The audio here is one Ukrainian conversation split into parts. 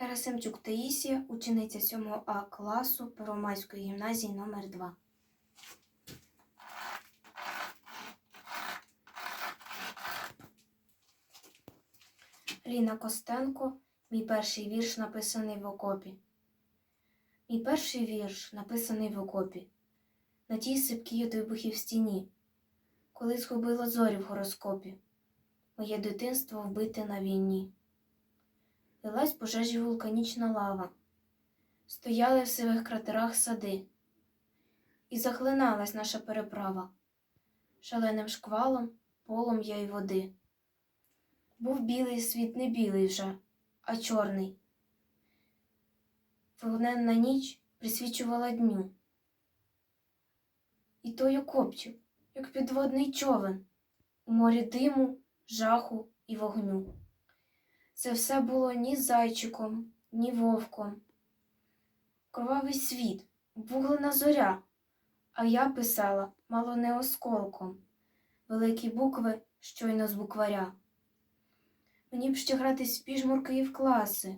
Герасимчук Таїсія, учениця 7 А класу Первомайської гімназії номер 2 Ліна Костенко, мій перший вірш написаний в окопі. Мій перший вірш написаний в окопі, на тій сипкій від вибухів стіні, коли згубило зорі в гороскопі, моє дитинство вбите на війні. Лилась пожежі вулканічна лава, стояли в сивих кратерах сади, і захлиналась наша переправа шаленим шквалом, полум'я й води. Був білий світ не білий вже, а чорний. Вогненна ніч присвічувала дню. І той окопчик, як підводний човен, у морі диму, жаху і вогню. Це все було ні зайчиком, ні вовком. Кровавий світ, вуглена зоря, а я писала мало не осколком, великі букви щойно з букваря. Мені б ще гратись в піжмурки і в класи,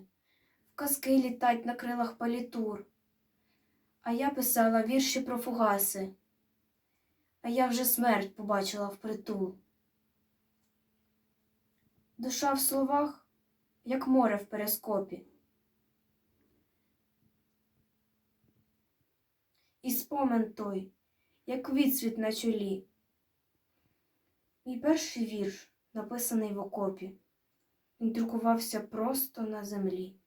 в казки літать на крилах палітур. А я писала вірші про фугаси, а я вже смерть побачила впритул. Душа в словах, як море в перископі. І спомен той, як відсвіт на чолі. Мій перший вірш, написаний в окопі, він друкувався просто на землі.